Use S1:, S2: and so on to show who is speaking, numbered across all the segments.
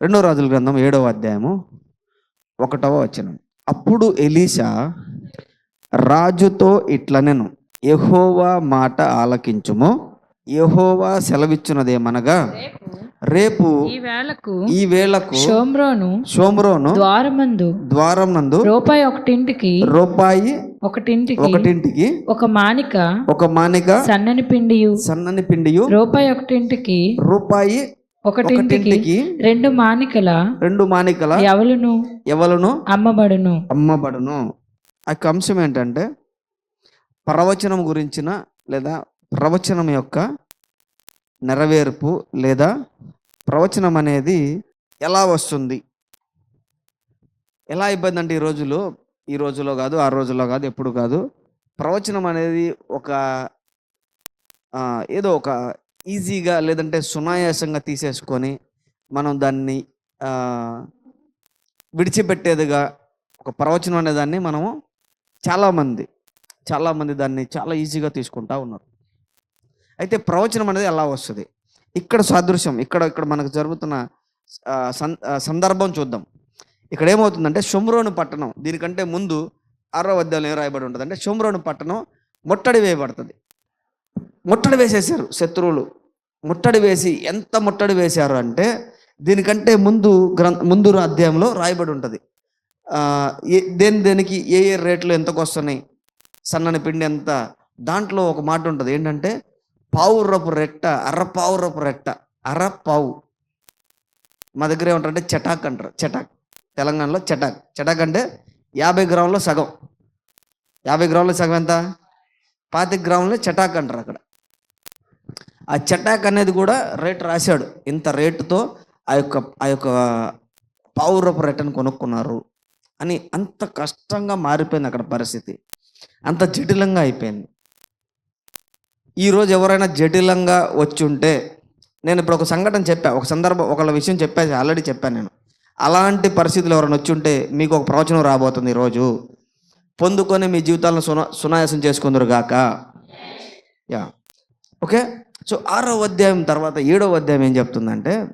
S1: రెండో రాజుల గ్రంథం ఏడవ అధ్యాయము ఒకటవ వచనం. అప్పుడు ఎలీషా రాజుతో ఇట్లనెను యెహోవా మాట ఆలకించుము యెహోవా సెలవిచ్చున్నదేమనగా రేపు
S2: ఈ వేళకు షోమ్రోను
S1: సోమరోను
S2: ద్వారమందు
S1: ద్వారం నందు
S2: రూపాయి ఒకటింటికి
S1: రూపాయి
S2: ఒకటింటికి
S1: ఒకటింటికి
S2: ఒక మానిక
S1: ఒక మానిక
S2: సన్నని పిండియు
S1: సన్నని పిండియు
S2: రూపాయి ఒకటింటికి
S1: రూపాయి
S2: ఒకటింటికి రెండు మానికల
S1: రెండు మానికల
S2: ఎవలును?
S1: ఎవలను?
S2: అమ్మబడును.
S1: అమ్మబడును. ఆ అంశం ఏంటంటే ప్రవచనం గురించిన లేదా ప్రవచనం యొక్క నెరవేర్పు లేదా ప్రవచనం అనేది ఎలా వస్తుంది? ఎలా ఇబ్బంది అంటే ఈ రోజులో ఈ రోజులో కాదు ఆ రోజుల్లో కాదు ఎప్పుడు కాదు ప్రవచనం అనేది ఒక ఏదో ఒక ఈజీగా లేదంటే సునాయాసంగా తీసేసుకొని మనం దాన్ని విడిచిపెట్టేదిగా ఒక ప్రవచనం అనే దాన్ని మనము చాలామంది చాలామంది దాన్ని చాలా ఈజీగా తీసుకుంటా ఉన్నారు. అయితే ప్రవచనం అనేది ఎలా వస్తుంది? ఇక్కడ సాదృశ్యం ఇక్కడ ఇక్కడ మనకు జరుగుతున్న సం- సందర్భం చూద్దాం. ఇక్కడ ఏమవుతుందంటే షుమ్రోను పట్టణం దీనికంటే ముందు ఆరో అధ్యాయంలో ఏం రాయబడి ఉంటుంది అంటే షుమ్రోను పట్టణం ముట్టడి వేయబడుతుంది. ముట్టడి వేసేసారు శత్రువులు. ముట్టడి వేసి ఎంత ముట్టడి వేశారు అంటే దీనికంటే ముందు గ్రంథ ముందు అధ్యాయంలో రాయబడి ఉంటుంది. దేని దేనికి ఏ ఏ రేట్లు ఎంతకు వస్తున్నాయి సన్నని పిండి ఎంత దాంట్లో ఒక మాట ఉంటుంది. ఏంటంటే పావురపు రెట్ట అర పావురపు రెట్ట అర పావు. మా దగ్గర ఏమంటారంటే చటాక్ అంటారు చటాక్. తెలంగాణలో చటాక్. చటాక్ అంటే యాభై గ్రాములో సగం. యాభై గ్రాముల సగం ఎంత? పాతిక గ్రాములు చటాక్ అంటారు అక్కడ. ఆ చటాక్ అనేది కూడా రేట్ రాశాడు. ఇంత రేటుతో ఆ యొక్క ఆ యొక్క పావురపు రిటర్న్ కొనుక్కున్నారు అని అంత కష్టంగా మారిపోయింది అక్కడ పరిస్థితి. అంత జటిలంగా అయిపోయింది. ఈరోజు ఎవరైనా జటిలంగా వచ్చి ఉంటే నేను ఇప్పుడు ఒక సంఘటన చెప్పా. ఒక సందర్భం ఒకళ్ళ విషయం చెప్పేసి ఆల్రెడీ చెప్పాను నేను. అలాంటి పరిస్థితులు ఎవరైనా వచ్చి ఉంటే మీకు ఒక ప్రవచనం రాబోతుంది ఈరోజు పొందుకొని మీ జీవితాలను సునా సునాయాసం చేసుకుందరు గాక. యా. ఓకే? సో ఆరో అధ్యాయం తర్వాత ఏడవ అధ్యాయం ఏం చెప్తుందంటే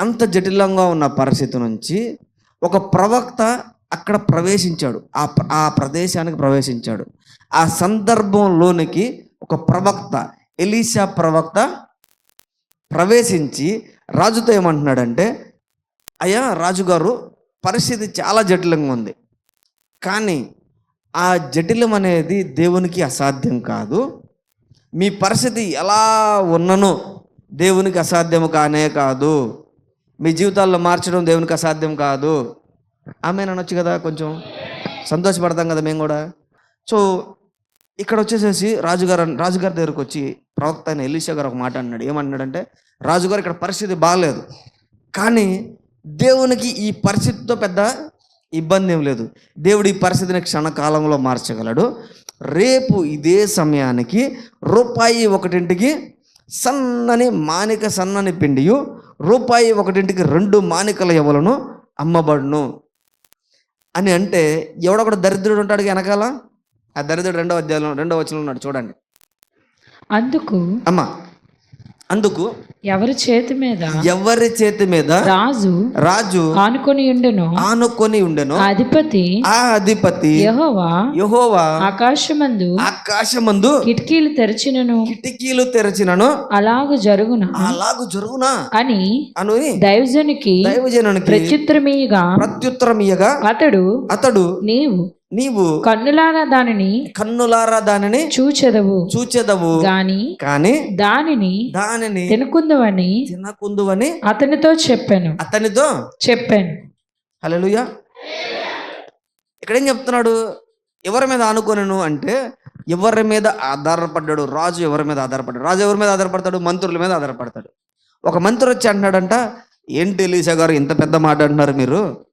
S1: అంత జటిలంగా ఉన్న పరిస్థితి నుంచి ఒక ప్రవక్త అక్కడ ప్రవేశించాడు. ఆ ఆ ప్రదేశానికి ప్రవేశించాడు. ఆ సందర్భంలోనికి ఒక ప్రవక్త ఎలీషా ప్రవక్త ప్రవేశించి రాజుతో ఏమంటున్నాడంటే అయ్యా రాజుగారు పరిస్థితి చాలా జటిలంగా ఉంది. కానీ ఆ జటిలం అనేది దేవునికి అసాధ్యం కాదు. మీ పరిస్థితి ఎలా ఉన్ననో దేవునికి అసాధ్యము కానే కాదు. మీ జీవితాల్లో మార్చడం దేవునికి అసాధ్యం కాదు. ఆమె అనొచ్చు కదా కొంచెం? సంతోషపడతాం కదా మేము కూడా. సో ఇక్కడ వచ్చేసేసి రాజుగారు రాజుగారి దగ్గరకు వచ్చి ప్రవక్త అయిన ఎలీషా గారు ఒక మాట అన్నాడు. ఏమన్నాడంటే రాజుగారు ఇక్కడ పరిస్థితి బాగలేదు కానీ దేవునికి ఈ పరిస్థితితో పెద్ద ఇబ్బంది ఏం లేదు. దేవుడు ఈ పరిస్థితిని క్షణకాలంలో మార్చగలడు. రేపు ఇదే సమయానికి రూపాయి ఒకటింటికి సన్నని మానిక సన్నని పిండియు రూపాయి ఒకటింటికి రెండు మానికల ఎవలను అమ్మబడును. అని అంటే ఎవడొకడు దరిద్రుడు ఉంటాడు వెనకాల? ఆ దరిద్రుడు రెండో అధ్యాయంలో రెండో వచనంలో ఉన్నాడు చూడండి.
S2: అందుకు
S1: అమ్మ అందుకు
S2: ఎవరి చేతి మీద?
S1: ఎవరి చేతి మీద
S2: రాజు
S1: రాజు
S2: ఆనుకొని ఉండెను.
S1: ఆనుకొని ఉండెను.
S2: అధిపతి
S1: ఆ అధిపతి
S2: యెహోవా
S1: యెహోవా
S2: ఆకాశమందు
S1: ఆకాశమందు
S2: కిటికీలు తెరిచినను.
S1: కిటికీలు తెరచినను.
S2: అలాగు జరుగున?
S1: అలాగు జరుగునా?
S2: అని
S1: అను
S2: దైవజనికి
S1: దైవజనునికి
S2: ప్రత్యుత్తరమీయగా
S1: ప్రత్యుత్తరం ఇయ్యగా
S2: అతడు
S1: అతడు
S2: నీవు
S1: నీవు
S2: కన్నులారా దానిని
S1: కన్నులారా దానిని
S2: చూచెదవు.
S1: చూచెదవు.
S2: గాని
S1: కానీ
S2: దానిని
S1: దానిని
S2: తినకుందువని
S1: తినకుందువని
S2: అతనితో చెప్పాను.
S1: అతనితో
S2: చెప్పాను.
S1: హల్లెలూయా. ఇక్కడ ఏం చెప్తున్నాడు? ఎవరి మీద ఆనుకొనను అంటే ఎవరి మీద ఆధారపడ్డాడు? రాజు ఎవరి మీద ఆధారపడ్డాడు? రాజు ఎవరి మీద ఆధారపడతాడు? మంత్రుల మీద ఆధారపడతాడు. ఒక మంత్రి వచ్చి అంటున్నాడంట ఏంటి ఎలీసా గారు ఇంత పెద్ద మాట అంటున్నారు మీరు?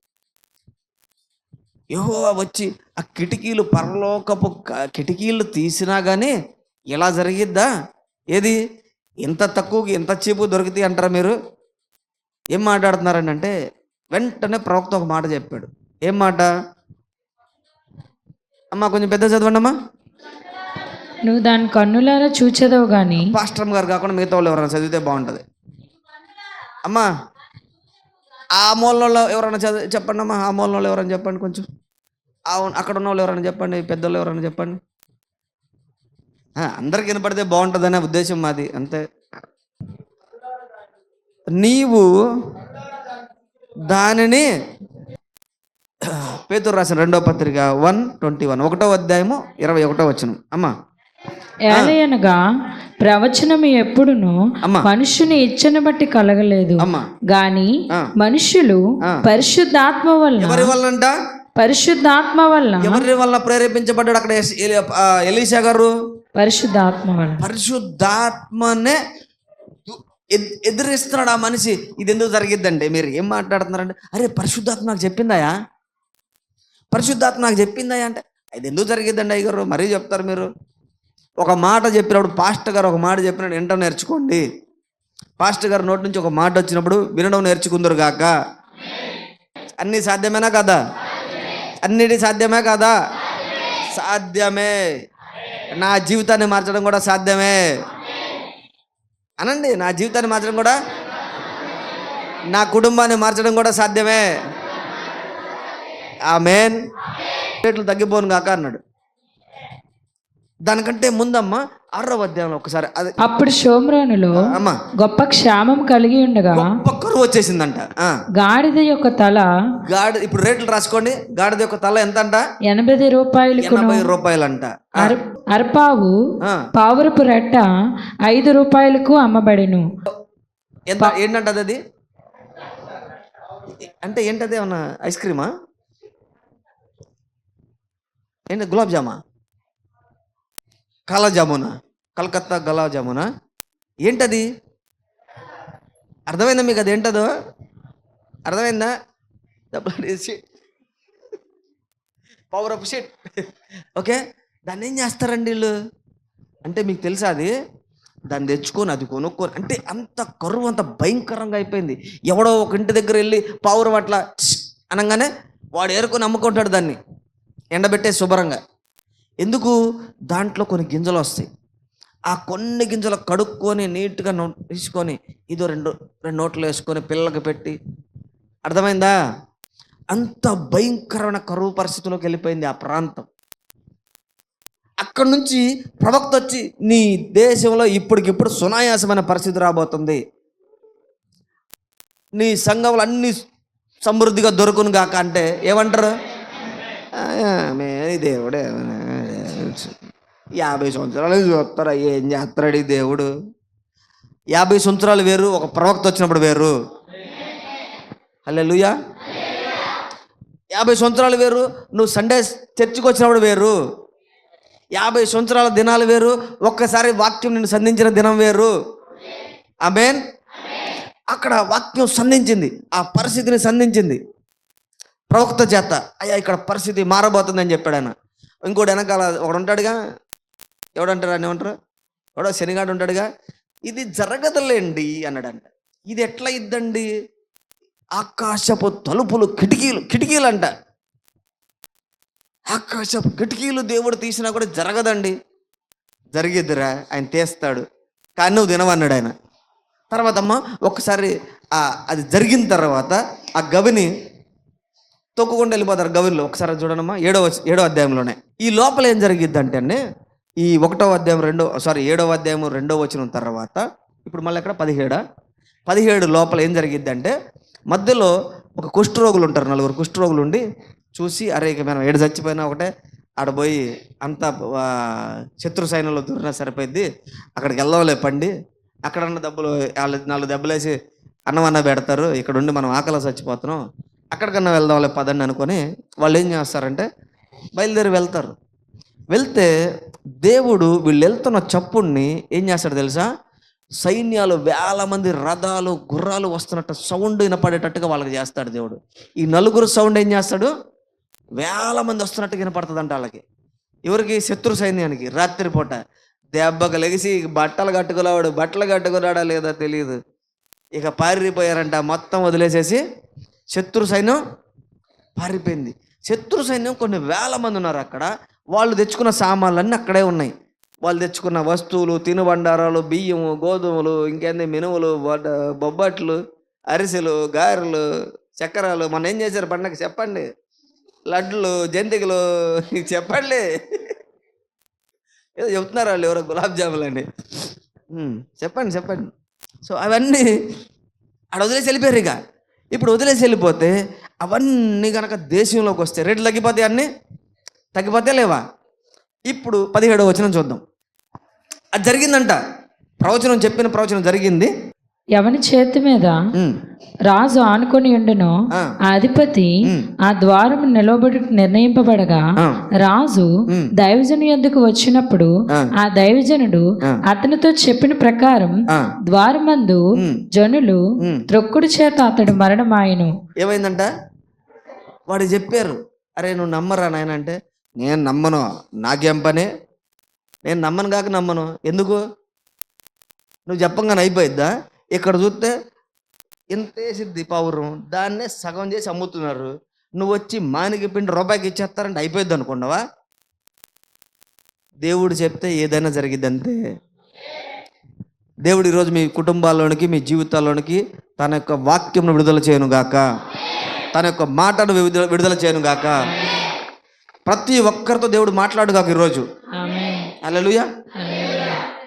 S1: యెహోవా వచ్చి ఆ కిటికీలు పరలోకపు కిటికీలు తీసినా కానీ ఇలా జరిగిద్దా? ఏది? ఎంత తక్కువకి ఎంత చీపు దొరికితే అంటారా మీరు? ఏం మాట్లాడుతున్నారని అంటే వెంటనే ప్రవక్త ఒక మాట చెప్పాడు. ఏం మాట? అమ్మా కొంచెం పెద్ద చదవండి అమ్మా
S2: నువ్వు దాని కన్నులారా చూచెదవు గాని
S1: పాస్టర్ గారు కాకుండా మిగతా వాళ్ళు ఎవరైనా చదివితే బాగుంటుంది. అమ్మా ఆ మూలలో ఎవరైనా చదివి చెప్పండి అమ్మా. ఆ మూలలో ఎవరైనా చెప్పండి కొంచెం. అవును అక్కడ ఉన్న వాళ్ళు ఎవరైనా చెప్పండి పెద్దోళ్ళు ఎవరైనా చెప్పండి. అందరికి వినపడితే బాగుంటుందనే ఉద్దేశం మాది అంతే. నీవు దానిని పేతురు రాసిన రెండో పత్రిక వన్ ట్వంటీ వన్ ఒకటో అధ్యాయము ఇరవై ఒకటో వచ్చిన అమ్మా.
S2: ఏలయనగా ప్రవచనము ఎప్పుడును. మనుషుని ఇచ్చని బట్టి కలగలేదు. గాని. మనుషులు. పరిశుద్ధాత్మ వల్ల
S1: ఎవరి
S2: పరిశుద్ధాత్మ వల్ల
S1: ఎవరి వల్ల ప్రేరేపించబడ్డాడు అక్కడ ఎస్- ఎలి- ఆ, ఎలీషా గారు?
S2: పరిశుద్ధాత్మ వల్ల
S1: పరిశుద్ధాత్మనే ఎదిరిస్తున్నాడు ఆ మనిషి. ఇది ఎందుకు జరిగిద్దండి? మీరు ఏం మాట్లాడుతున్నారంటే అరే పరిశుద్ధాత్మ నాకు చెప్పిందాయా? పరిశుద్ధాత్మ నాకు చెప్పిందాయా అంటే ఇది ఎందుకు జరిగిద్దండి అయ్యగారు మరీ చెప్తారు మీరు. ఒక మాట చెప్పినప్పుడు పాస్టర్ గారు ఒక మాట చెప్పినప్పుడు వినడం నేర్చుకోండి. పాస్టర్ గారు నోటి నుంచి ఒక మాట వచ్చినప్పుడు వినడం నేర్చుకుందరు గాక. అన్నీ సాధ్యమేనా కదా? అన్నిటి సాధ్యమే కదా? సాధ్యమే. నా జీవితాన్ని మార్చడం కూడా సాధ్యమే. అనండి నా జీవితాన్ని మార్చడం కూడా నా కుటుంబాన్ని మార్చడం కూడా సాధ్యమే. ఆ మెయిన్ రేట్లు తగ్గిపోను కాక అన్నాడు. దానికంటే ముందమ్మ ఆరో అధ్యాయంలో ఒకసారి అది
S2: అప్పుడు షోమ్రోనులో
S1: అమ్మ.
S2: గొప్ప క్షామం కలిగి ఉండగా
S1: గొప్ప కరువు వచ్చేసిందంట. ఆ,
S2: గాడిద యొక్క తల
S1: గాడి ఇప్పుడు రేట్లు రాసుకోండి. గాడిద యొక్క తల ఎంత అంట
S2: ఎనభై రూపాయలకు
S1: ఎనభై రూపాయలంట.
S2: అర- అరపావు పావురపు రెట్ట ఐదు రూపాయలకు అమ్మబడెను.
S1: ఎంత ఏంటంటది అది? అంటే ఏంటది ఏమన్నా ఐస్ క్రీమా? ఏంటి గులాబ్ జామా? కాలా కలకత్తా గులాబ్ జామునా. ఏంటది? అర్థమైందా మీకు అది ఏంటదో? అర్థమైందా? పవర్ అప్ షీట్ ఓకే దాన్ని ఏం చేస్తారండి వీళ్ళు? అంటే మీకు తెలుసా అది? దాన్ని తెచ్చుకొని అది కొనుక్కొని అంటే అంత కరువు అంత భయంకరంగా అయిపోయింది. ఎవడో ఒక ఇంటి దగ్గర వెళ్ళి పావురం అట్లా అనగానే వాడు ఏరుకొని అమ్ముకుంటాడు దాన్ని. ఎండబెట్టే శుభ్రంగా. ఎందుకు? దాంట్లో కొన్ని గింజలు వస్తాయి. ఆ కొన్ని గింజలు కడుక్కొని నీట్గా నో తీసుకొని ఇదో రెండు రెండు నోట్లు వేసుకొని పిల్లలకి పెట్టి. అర్థమైందా? అంత భయంకరమైన కరువు పరిస్థితుల్లోకి వెళ్ళిపోయింది ఆ ప్రాంతం. అక్కడ నుంచి ప్రవక్త వచ్చి నీ దేశంలో ఇప్పటికిప్పుడు సునాయాసమైన పరిస్థితి రాబోతుంది. నీ సంఘంలో అన్ని సమృద్ధిగా దొరుకును గాక అంటే ఏమంటారు? మే దేవుడే యాభై సంవత్సరాలు చూస్తారా ఏం చేస్తాడు ఈ దేవుడు? యాభై సంవత్సరాలు వేరు ఒక ప్రవక్త వచ్చినప్పుడు వేరు. హలో యాభై సంవత్సరాలు వేరు నువ్వు సండే చర్చికి వచ్చినప్పుడు వేరు. యాభై సంవత్సరాల దినాలు వేరు ఒక్కసారి వాక్యం నిన్ను సంధించిన దినం వేరు. ఆమెన్. అక్కడ వాక్యం సంధించింది ఆ పరిస్థితిని సంధించింది. ప్రవక్త చేత అయ్యా ఇక్కడ పరిస్థితి మారబోతుందని చెప్పాడు ఆయన. ఇంకోటి వెనకాల ఒకడు ఉంటాడుగా ఎవడంటారు అని ఏమంటారు? ఎవడో శనిగాడు ఉంటాడుగా. ఇది జరగదులేండి అన్నాడంట. ఇది ఎట్లా ఇద్దండి ఆకాశపు తలుపులు కిటికీలు కిటికీలు అంట ఆకాశపు కిటికీలు దేవుడు తీసినా కూడా జరగదండి. జరిగిద్దిరా ఆయన తీస్తాడు. కానీ నువ్వు తినవన్నాడు ఆయన. తర్వాత అమ్మ ఒక్కసారి అది జరిగిన తర్వాత ఆ గవిని తొక్కుకుండా వెళ్ళిపోతారు గవిలో ఒకసారి చూడనమ్మా ఏడో ఏడో అధ్యాయంలోనే. ఈ లోపల ఏం జరిగిద్ది అంటే అండి ఈ ఒకటో అధ్యాయం రెండో సారీ ఏడో అధ్యాయం రెండో వచ్చిన తర్వాత ఇప్పుడు మళ్ళీ అక్కడ పదిహేడా? పదిహేడు లోపల ఏం జరిగిద్ది అంటే మధ్యలో ఒక కుష్ఠరోగులు ఉంటారు నలుగురు కుష్ఠరోగులు ఉండి చూసి అరే ఇక మనం ఏడు చచ్చిపోయినా ఒకటే ఆడ పోయి అంత శత్రు సైన్యంలో దూరినా సరిపోయింది అక్కడికి వెళ్ళవలే పండి అక్కడన్న దెబ్బలు వాళ్ళు నాలుగు దెబ్బలేసి అన్నం అన్న పెడతారు ఇక్కడ ఉండి మనం ఆకలి చచ్చిపోతున్నాం అక్కడికన్నా వెళ్దాంలే పదండి అనుకొని వాళ్ళు ఏం చేస్తారంటే బయలుదేరి వెళ్తారు. వెళ్తే దేవుడు వీళ్ళు వెళ్తున్న చప్పుడిని ఏం చేస్తాడు తెలుసా? సైన్యాలు వేల మంది రథాలు గుర్రాలు వస్తున్నట్టు సౌండ్ వినపడేటట్టుగా వాళ్ళకి చేస్తాడు దేవుడు. ఈ నలుగురు సౌండ్ ఏం చేస్తాడు? వేల మంది వస్తున్నట్టు వినపడుతుందంట వాళ్ళకి. ఎవరికి? శత్రు సైన్యానికి. రాత్రిపూట దెబ్బకు లెగిసి బట్టలు కట్టుకున్నాడు బట్టలు కట్టుకున్నాడా లేదా తెలియదు ఇక పారిపోయారంట. మొత్తం వదిలేసేసి శత్రు సైన్యం పారిపోయింది. శత్రు సైన్యం కొన్ని వేల మంది ఉన్నారు అక్కడ. వాళ్ళు తెచ్చుకున్న సామాన్లన్నీ అక్కడే ఉన్నాయి. వాళ్ళు తెచ్చుకున్న వస్తువులు తినుబండారాలు బియ్యము గోధుమలు ఇంకేంది మినుములు బొబ్బట్లు అరిసెలు గారెలు చక్కెరాలు మనం ఏం చేశారు పండగ చెప్పండి. లడ్లు జంతికలు చెప్పండి. ఏదో చెప్తున్నారు వాళ్ళు ఎవరో గులాబ్ జాములు అండి చెప్పండి చెప్పండి. సో అవన్నీ ఆడ వదిలేసి వెళ్ళిపోయారు ఇక. ఇప్పుడు వదిలేసి వెళ్ళిపోతే అవన్నీ కనుక దేశంలోకి వస్తే రేట్లు తగ్గిపోతాయి అన్నీ? తగ్గిపోతే లేవా? ఇప్పుడు పదిహేడవ వచనం చూద్దాం. అది జరిగిందంట. ప్రవచనం చెప్పిన ప్రవచనం జరిగింది.
S2: ఎవని చేతి మీద? రాజు ఆనుకొని ఉండునో. అధిపతి. ఆ ద్వారం నిలబడి నిర్ణయింపబడగా రాజు. దైవజను ఎందుకు వచ్చినప్పుడు
S1: ఆ.
S2: దైవజనుడు. అతనితో చెప్పిన ప్రకారం ద్వారమందు జనులు. త్రొక్కుడు చేత అతడు మరణమాయను.
S1: ఏమైందంట? వాడు చెప్పారు. అరే నువ్వు నమ్మరా నాయన అంటే? నేను నమ్మను. నాకేం పని నేను నమ్మను కాక నమ్మను. ఎందుకు? నువ్వు చెప్పంగానే అయిపోయిద్దా? ఇక్కడ చూస్తే ఇంతేసిద్ది పౌరం దాన్నే సగం చేసి అమ్ముతున్నారు. నువ్వు వచ్చి మానికి పిండి రూపాయికి ఇచ్చేస్తారంటే అయిపోయింది అనుకున్నావా? దేవుడు చెప్తే ఏదైనా జరిగిద్ది అంతే. దేవుడు ఈరోజు మీ కుటుంబాల్లోనికి మీ జీవితాల్లోనికి తన యొక్క వాక్యంను విడుదల చేయను గాక తన యొక్క మాటను విడుదల విడుదల చేయను గాక ప్రతి ఒక్కరితో దేవుడు మాట్లాడు గాక ఈరోజు
S2: హల్లెలూయా.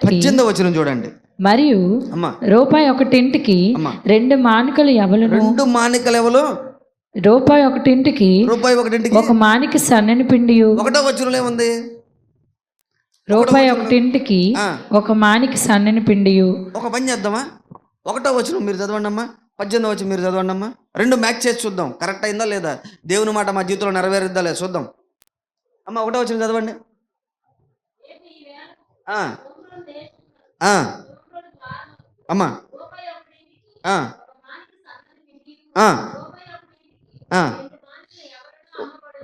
S1: పద్దెనిమిది వచనం చూడండి.
S2: మరియు
S1: అమ్మా.
S2: రూపాయి ఒకటింటికి రెండు మానికలు ఎవలను?
S1: రెండు మానికలు ఎవరు
S2: రూపాయి ఒకటింటికి
S1: రూపాయి ఒకటింటికి.
S2: ఒక మానికి సన్నని పిండియు.
S1: ఒకటో వచనంలో ఏముంది?
S2: రూపాయి ఒకటింటికి ఒక మానికి సన్నని పిండియు.
S1: ఒక పని చేద్దామా? ఒకటో వచనం మీరు చదవండి అమ్మా. పద్దెనిమిది వచ్చి మీరు చదవండి అమ్మా. రెండు మ్యాచ్ చేసి చూద్దాం. కరెక్ట్ అయిందా లేదా? దేవుని మాట మా జీవితంలో నెరవేరుద్దా లేదా? చూద్దాం. అమ్మా ఒకటో వచ్చిన చదవండి. అమ్మా.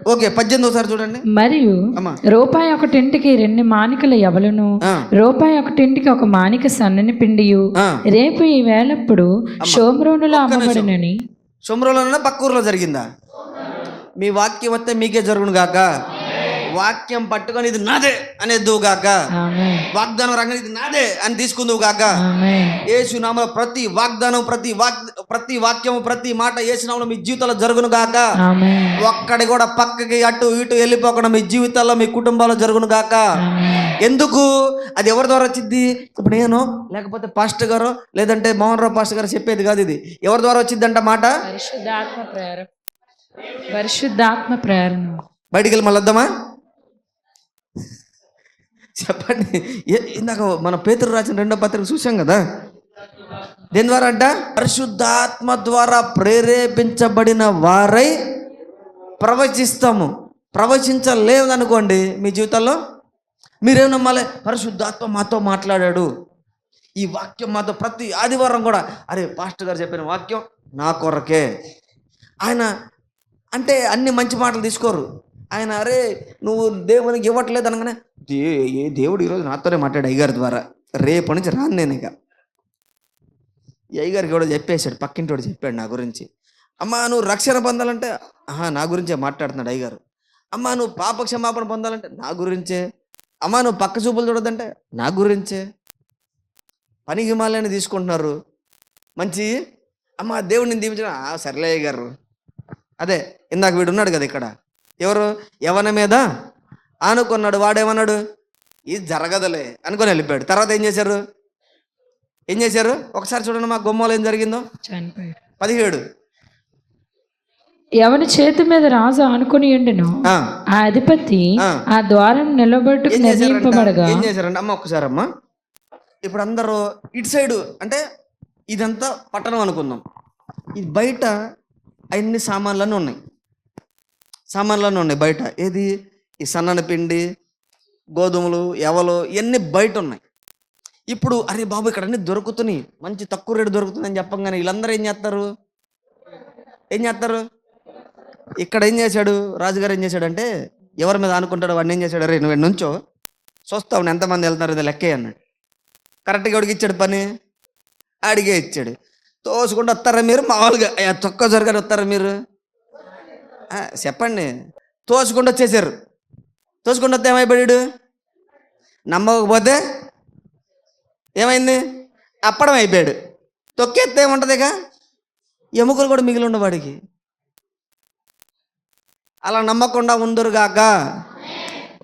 S1: ఓకే పద్దెనిమిది ఒకసారి చూడండి.
S2: మరియు రూపాయి ఒకటింటికి రెండు మానికలు ఎవలను. రూపాయి ఒకటింటికి ఒక మానిక సన్నని పిండియు. రేపు ఈ వేళప్పుడు షోమ్రోనులో అమ్మబడినని.
S1: సొమ్రోలోనే పక్క ఊర్లో జరిగిందా? మీ వాక్యం వస్తే మీకే జరుగును గాక వాక్యం పట్టుకొని ఇది నాదే అనేద్దువు గాక. వాగ్దానం రంగం ఇది నాదే అని తీసుకుందువు గాక.
S2: ఆమె
S1: ఏసునామలో ప్రతి వాగ్దానం ప్రతి వాగ్ ప్రతి వాక్యం ప్రతి మాట ఏసునామలో మీ జీవితంలో జరుగును గాక. ఒక్కడి కూడా పక్కకి అటు ఇటు వెళ్ళిపోకుండా మీ జీవితాల్లో మీ కుటుంబాల్లో జరుగును గాక. ఎందుకు? అది ఎవరి ద్వారా వచ్చింది ఇప్పుడు నేను లేకపోతే పాస్టర్ గారు లేదంటే మోహన్ రావు పాస్టర్ గారు చెప్పేది కాదు ఇది. ఎవరి ద్వారా వచ్చిందంట మాట?
S2: పరిశుద్ధాత్మ ప్రేరణ పరిశుద్ధాత్మ ప్రేరణ.
S1: బయటికి వెళ్ళి మళ్ళీ వద్దామా చెప్పండి. ఇందాక మన పేతురు రాసిన రెండో పత్రిక చూసాం కదా? దేని ద్వారా అంట? పరిశుద్ధాత్మ ద్వారా ప్రేరేపించబడిన వారై ప్రవచిస్తాము. ప్రవచించలేదనుకోండి మీ జీవితంలో మీరేం నమ్మాలి? పరిశుద్ధాత్మ మాతో మాట్లాడాడు. ఈ వాక్యం మాతో ప్రతి ఆదివారం కూడా అరే పాస్టర్ గారు చెప్పిన వాక్యం నా కొరకే. ఆయన అంటే అన్ని మంచి మాటలు తీసుకోరు. ఆయన అరే నువ్వు దేవునికి ఇవ్వట్లేదు అనగానే దే ఏ దేవుడు ఈరోజు నాతోనే మాట్లాడు అయ్యగారి ద్వారా. రేపు నుంచి రాను నేను ఇక. అయ్యగారికి కూడా చెప్పేశాడు పక్కింటి చెప్పాడు నా గురించి. అమ్మా నువ్వు రక్షణ పొందాలంటే ఆహా నా గురించే మాట్లాడుతున్నాడు అయ్యగారు. అమ్మా నువ్వు పాప క్షమాపణ పొందాలంటే నా గురించే. అమ్మా నువ్వు పక్క చూపులు చూడదంటే నా గురించే. పని హిమాలయాన్ని తీసుకుంటున్నారు. మంచి అమ్మ దేవుడిని దీవించిన సర్లే అయ్యగారు. అదే ఇందాక వీడు ఉన్నాడు కదా ఇక్కడ. ఎవరు? ఎవరి మీద? ఆనుకున్నాడు వాడేమన్నాడు? ఇది జరగదులే అనుకొని వెళ్ళిపోయాడు. తర్వాత ఏం చేశారు? ఏం చేశారు? ఒకసారి చూడండి మా గుమ్మలో ఏం జరిగిందో. పదిహేడు.
S2: ఎవని చేతి మీద రాజు ఆనుకొని ఉండును
S1: ఆ,
S2: అధిపతి
S1: ఆ.
S2: ద్వారం నిలబెట్టుకు
S1: ఏం చేశారంట?
S2: నిర్ణయింపబడగా
S1: ఏం చేశారంట? అమ్మ ఒక్కసారి అమ్మ ఇప్పుడు అందరూ ఇటు సైడు అంటే ఇదంతా పట్టణం అనుకుందాం. ఇది బయట అన్ని సామాన్లన్నీ ఉన్నాయి. సామాన్లన్నీ ఉన్నాయి బయట. ఏది? ఈ సన్నని పిండి గోధుమలు ఎవలు ఇవన్నీ బయట ఉన్నాయి ఇప్పుడు అరే బాబు ఇక్కడ అన్ని దొరుకుతున్నాయి. మంచి తక్కువ రేటు దొరుకుతుందని చెప్పంగానే వీళ్ళందరూ ఏం చేస్తారు? ఏం చేస్తారు? ఇక్కడ ఏం చేశాడు? రాజుగారు ఏం చేశాడంటే ఎవరి మీద అనుకుంటాడు వాడిని ఏం చేశాడు? రే నువ్వు నుంచో? చూస్తావు ఎంతమంది వెళ్తున్నారు ఇది లెక్కే అన్నాడు. కరెక్ట్గా ఎవడికి ఇచ్చాడు పని? అడిగే ఇచ్చాడు. తోసుకుంటూ వస్తారా మీరు? మామూలుగా. తొక్క జరగారు వస్తారా మీరు? చెప్పండి. తోసుకుంటూ వచ్చేసారు. తోసుకుంటే ఏమైపోయాడు? నమ్మకపోతే ఏమైంది? అప్పడం అయిపోయాడు. తొక్కేస్తే ఏముంటుందిగా ఎముకలు కూడా మిగిలి ఉండ వాడికి. అలా నమ్మకుండా ఉందరుగాక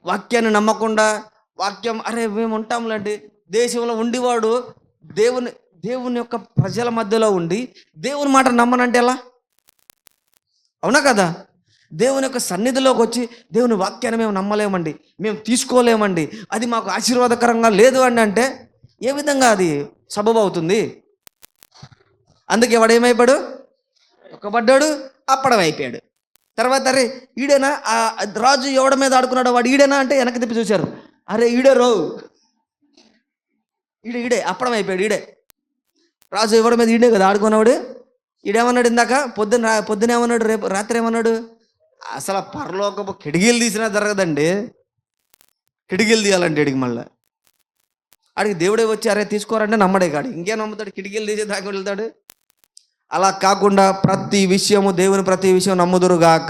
S1: వాక్యాన్ని నమ్మకుండా వాక్యం అరే మేము ఉంటాంలేండి దేశంలో ఉండేవాడు దేవుని దేవుని యొక్క ప్రజల మధ్యలో ఉండి దేవుని మాట నమ్మనంటే ఎలా? అవునా కదా? దేవుని యొక్క సన్నిధిలోకి వచ్చి దేవుని వాక్యాన్ని మేము నమ్మలేమండి మేము తీసుకోలేమండి. అది మాకు ఆశీర్వాదకరంగా లేదు అండి అంటే ఏ విధంగా అది సబబు అవుతుంది అందుకే వాడు ఏమైపోయాడు ఒక్కబడ్డాడు అప్పడం అయిపోయాడు. తర్వాత అరే ఈడేనా? ఆ రాజు ఎవడ మీద ఆడుకున్నాడు వాడు ఈడేనా అంటే వెనక్కి తిప్పి చూశారు. అరే ఈడే రో. ఈడే ఈడే అప్పడం అయిపోయాడు ఈడే. రాజు ఎవడ మీద ఈడే కదా ఆడుకున్నవాడు ఈడేమన్నాడు ఇందాక? పొద్దున పొద్దున ఏమన్నాడు రేపు? రాత్రి ఏమన్నాడు? అసలు పరలోకపు కిటికీలు తీసినా జరగదండి. కిటికీలు తీయాలంటే ఇడికి మళ్ళీ. అడిగి దేవుడే వచ్చి అరే తీసుకోరంటే నమ్మడే కాడు ఇంకే నమ్ముతాడు? కిటికీలు తీసే దాకా వెళ్తాడు. అలా కాకుండా ప్రతి విషయము దేవుని ప్రతి విషయం నమ్ముదురుగాక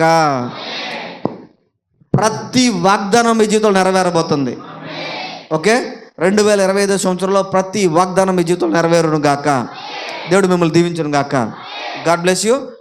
S1: ప్రతి వాగ్దానం మీ జీవితంలో నెరవేరబోతుంది. ఓకే? రెండు వేల ఇరవై ఐదో సంవత్సరంలో ప్రతి వాగ్దానం మీ జీవితంలో నెరవేరును గాక. దేవుడు మిమ్మల్ని దీవించును గాక. God bless you.